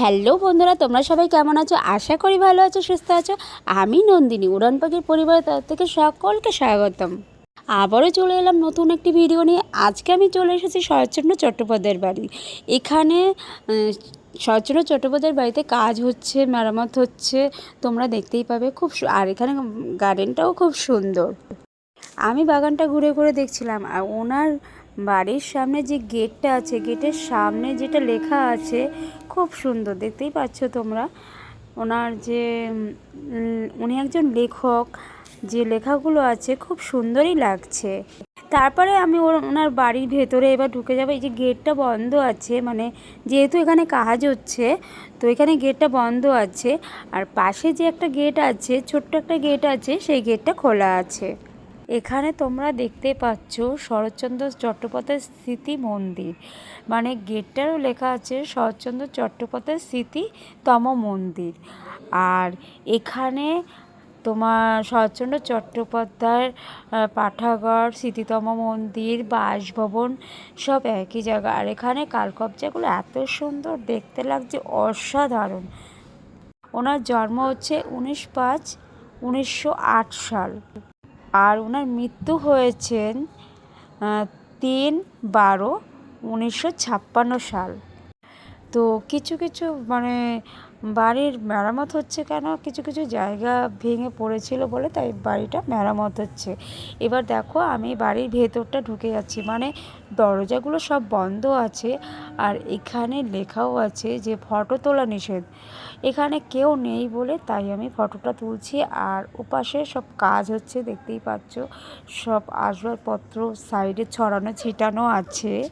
Hello বন্ধুরা, তোমরা সবাই কেমন আছো? আশা করি ভালো আছো, সুস্থ আছো। আমি নন্দিনী, উড়ান পাখির পরিবারের তরফ থেকে সকলকে স্বাগতম। আবারও চলে এলাম নতুন একটি ভিডিও নিয়ে। আজকে আমি চলে এসেছি শরৎচন্দ্র চট্টোপাধ্যায়ের বাড়ি। এখানে শরৎচন্দ্র চট্টোপাধ্যায়ের বাড়িতে কাজ হচ্ছে, মেরামত হচ্ছে, তোমরা দেখতেই পাবে খুব আর এখানে গার্ডেনটাও খুব সুন্দর। আমি বাগানটা ঘুরে ঘুরে দেখছিলাম, আর ওনার বাড়ির সামনে যে গেটটা আছে, গেটের সামনে যেটা লেখা আছে, খুব সুন্দর, দেখতেই পাচ্ছ তোমরা। ওনার যে উনি একজন লেখক, যে লেখাগুলো আছে খুব সুন্দরই লাগছে। তারপরে আমি ওর, ওনার বাড়ির ভেতরে এবার ঢুকে যাব। এই যে গেটটা বন্ধ আছে মানে যেহেতু এখানে কাজ হচ্ছে, তো এখানে গেটটা বন্ধ আছে। আর পাশে যে একটা গেট আছে, ছোট্ট একটা গেট আছে, সেই গেটটা খোলা আছে। এখানে তোমরা দেখতে পাচ্ছ শরৎচন্দ্র চট্টোপাধ্যায় স্মৃতি মন্দির। মানে গেটটারও লেখা আছে শরৎচন্দ্র চট্টোপাধ্যায় স্মৃতিতম মন্দির। আর এখানে তোমার শরৎচন্দ্র চট্টোপাধ্যায়ের আহ, পাঠাগার স্মৃতিতম মন্দির বাসভবন সব একই জায়গা। আর এখানে কালকবজাগুলো এত সুন্দর দেখতে লাগছে অসাধারণ। ওনার জন্ম হচ্ছে উনিশ পাঁচ উনিশশো আট সাল। আর ওনার মৃত্যু হয়েছেন তিন বারো উনিশশো ছাপ্পান্ন সাল। তো কিছু কিছু মানে বাড়ির মেরামত হচ্ছে কেন? কিছু কিছু জায়গা ভেঙে পড়েছিল বলে তাই বাড়িটা মেরামত হচ্ছে। এবার দেখো আমি বাড়ির ভেতরটা ঢুকে যাচ্ছি। মানে দরজাগুলো সব বন্ধ আছে আর এখানে লেখাও আছে যে ফটো তোলা নিষেধ। এখানে কেউ নেই বলে তাই আমি ফটোটা তুলছি আর ওপাশে সব কাজ হচ্ছে দেখতেই পাচ্ছ। সব আসবাবপত্র সাইডে ছড়ানো, ছিটানো আছে।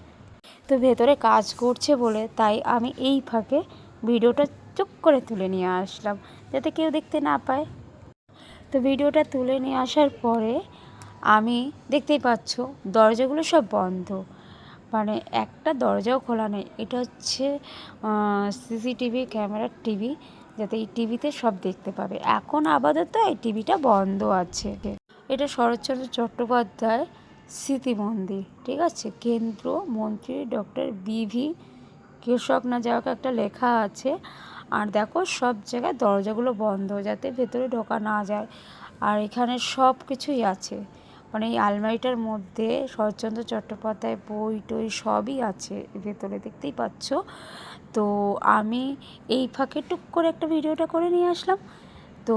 তো ভেতরে কাজ করছে বলে তাই আমি এই ফাঁকে ভিডিওটা চুপ করে তুলে নিয়ে আসলাম, যাতে কেউ দেখতে না পায়। তো ভিডিওটা তুলে নিয়ে আসার পরে আমি দেখতেই পাচ্ছ, দরজাগুলো সব বন্ধ। মানে একটা দরজাও খোলা নেই। এটা হচ্ছে সিসিটিভি ক্যামেরার টিভি, যাতে এই টিভিতে সব দেখতে পাবে। এখন আপাতত এই টিভিটা বন্ধ আছে। এটা শরৎচন্দ্র চট্টোপাধ্যায় স্মৃতি মন্দির, ঠিক আছে? কেন্দ্র মন্ত্রী ডক্টর বিভি কৃষক না যাওয়া একটা লেখা আছে। আর দেখো সব জায়গায় দরজাগুলো বন্ধ যাতে ভেতরে ঢোকা না যায়। আর এখানে সব কিছুই আছে। মানে এই আলমারিটার মধ্যে শরৎচন্দ্র চট্টোপাধ্যায় বই টই সবই আছে ভেতরে, দেখতেই পাচ্ছ? তো আমি এই ফাঁকে টুক করে একটা ভিডিওটা করে নিয়ে আসলাম। তো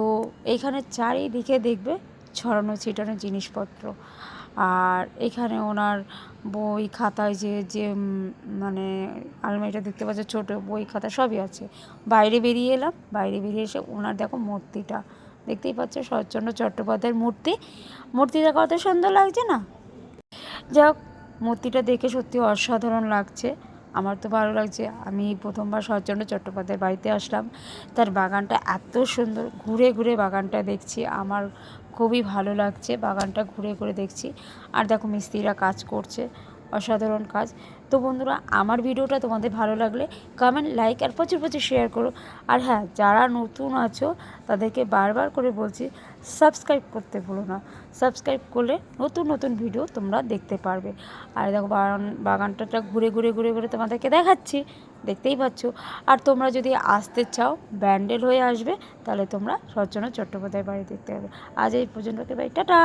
এইখানে চারিদিকে দেখবে ছড়ানো ছিটানো জিনিসপত্র। আর এখানে ওনার বই খাতায় যে যে মানে আলমারিটা দেখতে পাচ্ছ, ছোট বই খাতা সবই আছে। বাইরে বেরিয়ে এলাম, বাইরে বেরিয়ে এসে ওনার দেখো মূর্তিটা। দেখতেই পাচ্ছ শরৎচন্দ্র চট্টোপাধ্যায়ের মূর্তি। মূর্তিটা কত সুন্দর লাগছে না? যাই মূর্তিটা দেখে সত্যি অসাধারণ লাগছে। আমার তো ভালো লাগছে। আমি প্রথমবার শরৎচন্দ্র চট্টোপাধ্যায়ের বাড়িতে আসলাম। তার বাগানটা এত সুন্দর, ঘুরে ঘুরে বাগানটা দেখছি। আমার খুবই ভালো লাগছে বাগানটা ঘুরে ঘুরে দেখছি। আর দেখো মিস্ত্রিরা কাজ করছে। অসাধারণ কাজ। তো বন্ধুরা, আমার ভিডিওটা তোমাদের ভালো লাগলে কমেন্ট লাইক আর প্রচুর প্রচুর শেয়ার করো। আর হ্যাঁ যারা নতুন আছো, তাদেরকে বারবার করে বলছি সাবস্ক্রাইব করতে ভুলো না। সাবস্ক্রাইব করলে নতুন নতুন ভিডিও তোমরা দেখতে পারবে। আর দেখো, বাগান বাগানটা ঘুরে ঘুরে ঘুরে ঘুরে তোমাদেরকে দেখাচ্ছি। দেখতেই পাচ্ছ। আর তোমরা যদি আসতে চাও, ব্যান্ডেল হয়ে আসবে, তাহলে তোমরা সজ্জনা চট্টোপাধ্যায় বাড়ি দেখতে হবে আজ এই পর্যন্ত বাই টাটা!